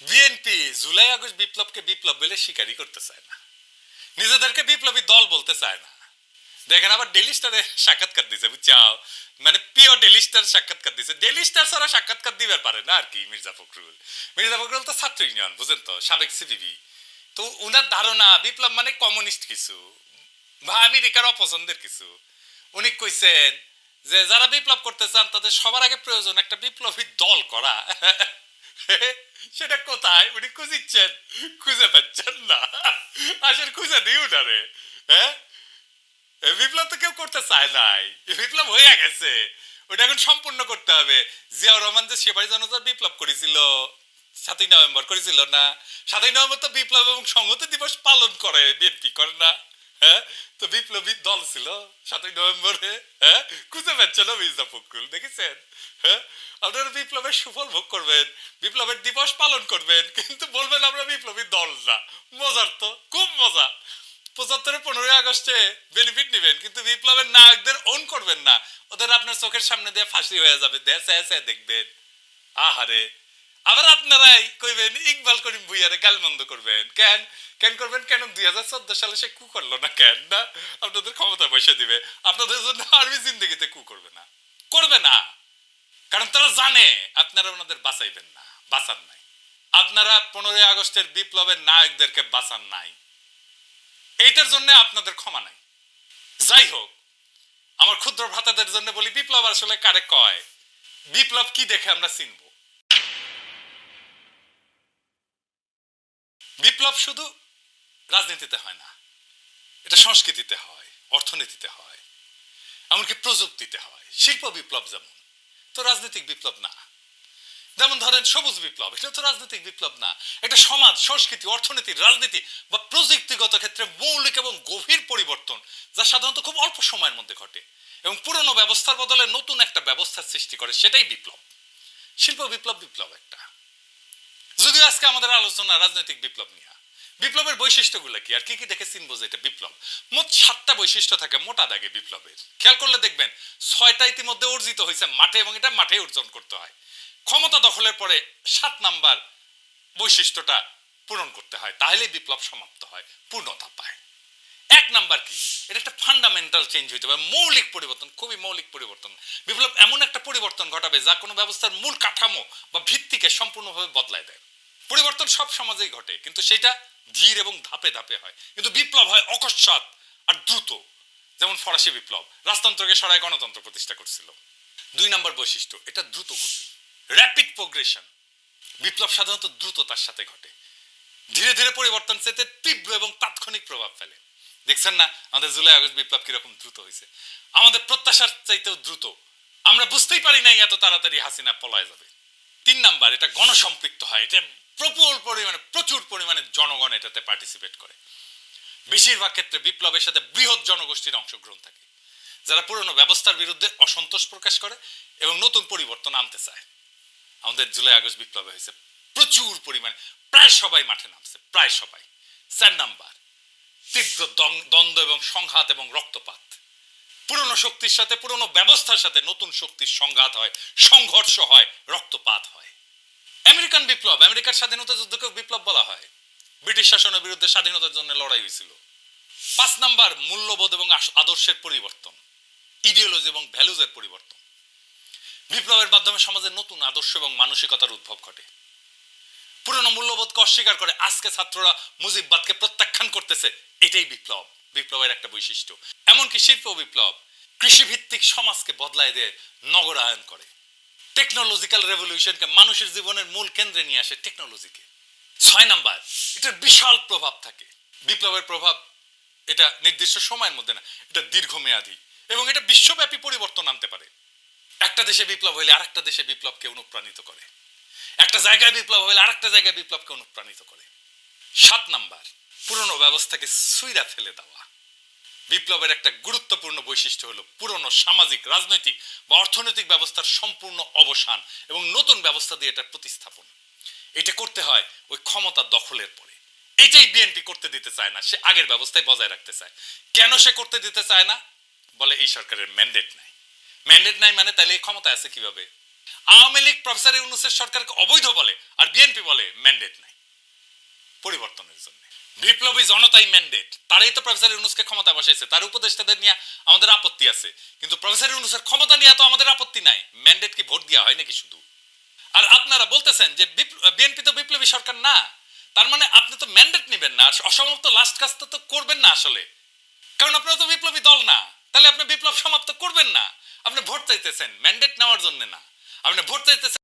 BNP July August বিপ্লবকে বিপ্লব বলে স্বীকারই করতে চায় না। নিজেদেরকে বিপ্লবী দল বলতে চায় না। দেখেন আবার ডেলি স্টারে সাক্ষাৎকার দিছে, বুঝছাও? মানে পিও ডেলি স্টার সাক্ষাৎকার দিছে। ডেলি স্টার ছাড়া সাক্ষাৎকার দিবার পারে না আর কি মির্জা ফখরুল। মির্জা ফখরুল তো ছাত্র ইউনিয়ন, বুঝেন তো, সাবেক সিপিবি তো উনার ধারণা, বিপ্লব মানে কমিউনিস্ট কিছু। বা আমেরিকার অপছন্দের কিছু। উনি কইছেন যে, যারা বিপ্লব করতে চান, তাদের সবার আগে প্রয়োজন একটা বিপ্লবী দল করা। সেটা কোথায়? উনি খুঁজিচ্ছেন। খুঁজে পাচ্ছেন না। আসলে খুঁজে দিই উনারে। হ্যাঁ? বিপ্লব তো কেউ করতে চায় নাই। বিপ্লব হয়ে গেছে। ওটা এখন সম্পূর্ণ করতে হবে। জিয়াউর রহমান যে সেবাই জনতার বিপ্লব করেছিল, সাতই নভেম্বর করেছিল না? সাতই নভেম্বর তো বিপ্লব এবং সংহতি দিবস পালন করে, বিএনপি করে না। হ্যাঁ? তো বিপ্লবী দল ছিল, সাতই নভেম্বরে হ্যাঁ? খুঁজে পাচ্ছে মির্জা ফখরুল, দেখেছেন? হ্যাঁ? আপনারা বিপ্লবের সুফল ভোগ করবেন, বিপ্লবের দিবস পালন করবেন, কিন্তু বলবেন আমরা বিপ্লবী দল না। মজার তো, খুব মজা। পঁচাত্তরে পনেরোই আগস্টে বেনিফিট নেবেন, কিন্তু বিপ্লবের নায়কদের ওন করবেন না। ওদের আপনার চোখের সামনে দিয়ে ফাঁসি হয়ে যাবে, দেশে দেখবেন। আহারে! আবার আপনারাই কইবেন, ইকবাল করিম ভুইয়ারে গালমন্দ করবেন। কেন? কেন করবেন? কেন? দুই হাজার চোদ্দ সালে সে কু করল না কেন? না? আপনাদের ক্ষমতা বসে দিবে। আপনাদের জন্য আরবি জিন্দগিতে কু করবে না। করবে না। কারণ তারা জানে, আপনারা ওনাদের বাঁচাইবেন না, বাঁচান নাই। আপনারা পনেরোই আগস্টের বিপ্লবের নায়কদেরকে বাঁচান নাই। এইটার জন্য আপনাদের ক্ষমা নাই। যাই হোক, আমার ক্ষুদ্র ভ্রাতাদের জন্য বলি, বিপ্লব আসলে কারে কয়? বিপ্লব কি দেখে আমরা চিনব? বিপ্লব শুধু রাজনীতিতে হয় না, এটা সংস্কৃতিতে হয়, অর্থনীতিতে হয়, এমনকি প্রযুক্তিতে হয়। শিল্প বিপ্লব যেমন, তো রাজনৈতিক বিপ্লব না। যেমন ধরেন সবুজ বিপ্লব এটা তো রাজনৈতিক বিপ্লব না। এটা সমাজ, সংস্কৃতি, অর্থনীতি, রাজনীতি বা প্রযুক্তিগত ক্ষেত্রে মৌলিক এবং গভীর পরিবর্তন, যা সাধারণত খুব অল্প সময়ের মধ্যে ঘটে এবং পুরনো ব্যবস্থার বদলে নতুন একটা ব্যবস্থার সৃষ্টি করে, সেটাই বিপ্লব। শিল্প বিপ্লব বিপ্লব একটা। যদিও আজকে আমাদের আলোচনা রাজনৈতিক বিপ্লব নিয়ে। বিপ্লবের বৈশিষ্ট্যগুলো কি? আর কি কি দেখে চিনবো যে এটা বিপ্লব? মোট সাতটা বৈশিষ্ট্য থাকে, মোটা দাগে বিপ্লবের। খেয়াল করলে দেখবেন, ছয়টা ইতিমধ্যে অর্জিত হয়েছে মাঠে এবং এটা মাঠে অর্জন করতে হয়। ক্ষমতা দখলের পরে সাত নাম্বার বৈশিষ্ট্যটা পূরণ করতে হয়, তাহলেই বিপ্লব সমাপ্ত হয়, পূর্ণতা পায়। এক নাম্বার কি? এটা একটা ফান্ডামেন্টাল চেঞ্জ হইতে পারে, মৌলিক পরিবর্তন, খুবই মৌলিক পরিবর্তন। বিপ্লব এমন একটা পরিবর্তন ঘটাবে যা কোনো ব্যবস্থার মূল কাঠামো বা ভিত্তিকে সম্পূর্ণভাবে বদলায় দেয়। পরিবর্তন সব সমাজেই ঘটে, কিন্তু সেটা ধীর এবং ধাপে ধাপে হয়। কিন্তু বিপ্লব হয় অকস্মাৎ আর দ্রুত, যেমন ফরাসি বিপ্লব। রাজতন্ত্রকে সরায় গণতন্ত্র প্রতিষ্ঠা করছিল। দুই নম্বর বৈশিষ্ট্য, এটা দ্রুত গতি। র্যাপিড প্রোগ্রেশন বিপ্লব সাধারণত দ্রুততার সাথে ঘটে। ধীরে ধীরে পরিবর্তন চেতে তীব্র এবং তাৎক্ষণিক প্রভাব ফেলে। দেখছেন না, আমাদের জুলাই আগস্ট বিপ্লব কীরকম দ্রুত হয়েছে। আমাদের প্রত্যাশার চাইতেও দ্রুত। আমরা বুঝতেই পারি নাই এত তাড়াতাড়ি হাসিনা পলায় যাবে। তিন নাম্বার, এটা গণসম্পৃক্ত হয়, এটা প্রবল পরিমাণে, প্রচুর পরিমাণে জনগণ এটাতে পার্টিসিপেট করে। বেশিরভাগ ক্ষেত্রে বিপ্লবের সাথে বৃহৎ জনগোষ্ঠীর অংশগ্রহণ থাকে, যারা পুরনো ব্যবস্থার বিরুদ্ধে অসন্তোষ প্রকাশ করে এবং নতুন পরিবর্তন আনতে চায়। আমাদের জুলাই আগস্ট বিপ্লবে হয়েছে, প্রচুর পরিমাণে, প্রায় সবাই মাঠে নামছে, প্রায় সবাই। চার নাম্বার, তীব্র দ্বন্দ্ব এবং সংঘাত এবং রক্তপাত। পুরনো শক্তির সাথে, পুরনো ব্যবস্থার সাথে নতুন শক্তির সংঘাত হয়, সংঘর্ষ হয়, রক্তপাত হয়। আমেরিকান বিপ্লব, আমেরিকার স্বাধীনতা যুদ্ধকে বিপ্লব বলা হয়। ব্রিটিশ শাসনের বিরুদ্ধে স্বাধীনতার জন্য লড়াই হয়েছিল। পাঁচ নাম্বার, মূল্যবোধ এবং আদর্শের পরিবর্তন ইডিওলজি এবং ভ্যালুজের পরিবর্তন। বিপ্লবের মাধ্যমে সমাজের নতুন আদর্শ এবং মানসিকতার উদ্ভব ঘটে। পুরনো মূল্যবোধকে অস্বীকার করে আজকে ছাত্ররা মুজিববাদকে প্রত্যাখ্যান করতেছে। এটাই বিপ্লব। বিপ্লবের একটা বৈশিষ্ট্য। এমনকি শিল্প বিপ্লব কৃষিভিত্তিক সমাজকে বদলায় দিয়ে নগরায়ন করে। টেকনোলজিক্যাল রেভলিউশনকে মানুষের জীবনের মূল কেন্দ্রে নিয়ে আসে টেকনোলজিকে ছয় নাম্বার, এটার বিশাল প্রভাব থাকে। বিপ্লবের প্রভাব এটা নির্দিষ্ট সময়ের মধ্যে না, এটা দীর্ঘমেয়াদী এবং এটা বিশ্বব্যাপী পরিবর্তন আনতে পারে। একটা দেশে বিপ্লব হইলে আরেকটা দেশে বিপ্লবকে অনুপ্রাণিত করে। একটা জায়গায় বিপ্লব হইলে আরেকটা জায়গায় বিপ্লবকে অনুপ্রাণিত করে। সাত নাম্বার, পুরনো ব্যবস্থাকে সুইরা ফেলে দেওয়া। বিপ্লবের একটা গুরুত্বপূর্ণ বৈশিষ্ট্য হলো পুরনো সামাজিক, রাজনৈতিক বা অর্থনৈতিক ব্যবস্থার সম্পূর্ণ অবসান এবং নতুন ব্যবস্থা দিয়ে এটা প্রতিস্থাপন। এটা করতে হয় ওই ক্ষমতা দখলের পরে। এটাই বিএনপি করতে দিতে চায় না, সে আগের ব্যবস্থায় বজায় রাখতে চায়। কেন সে করতে দিতে চায় না? বলে এই সরকারের ম্যান্ডেট নাই। ম্যান্ডেট নাই মানে তাহলে এই ক্ষমতা আছে কীভাবে? আওয়ামী লীগ প্রফেসর ইউনুসের সরকারকে অবৈধ বলে আর বিএনপি বলে ম্যান্ডেট নাই। পরিবর্তনের জন্য। বিপ্লবী জনতাই ম্যান্ডেট তারাই তো প্রফেসর ইউনুসকে ক্ষমতা বসাইছে, তার উপদেষ্টাদের নিয়ে আমাদের আপত্তি আছে। কিন্তু প্রফেসর ইউনুসের ক্ষমতা নিয়ে তো আমাদের আপত্তি নাই। ম্যান্ডেট কি ভোট দেওয়া হয় নাকি শুধু? আর আপনারা বলতেছেন যে বিএনপি তো বিপ্লবী সরকার না। তার মানে আপনি তো ম্যান্ডেট নেবেন না অসমাপ্ত লাস্ট কাজ তো করবেন না আসলে। কারণ আপনারা তো বিপ্লবী দল না। তাহলে আপনি বিপ্লব সমাপ্ত করবেন না। আপনি ভোট চাইতেছেন ম্যান্ডেট নেওয়ার জন্য না। আপনি ভোট চাইতেছেন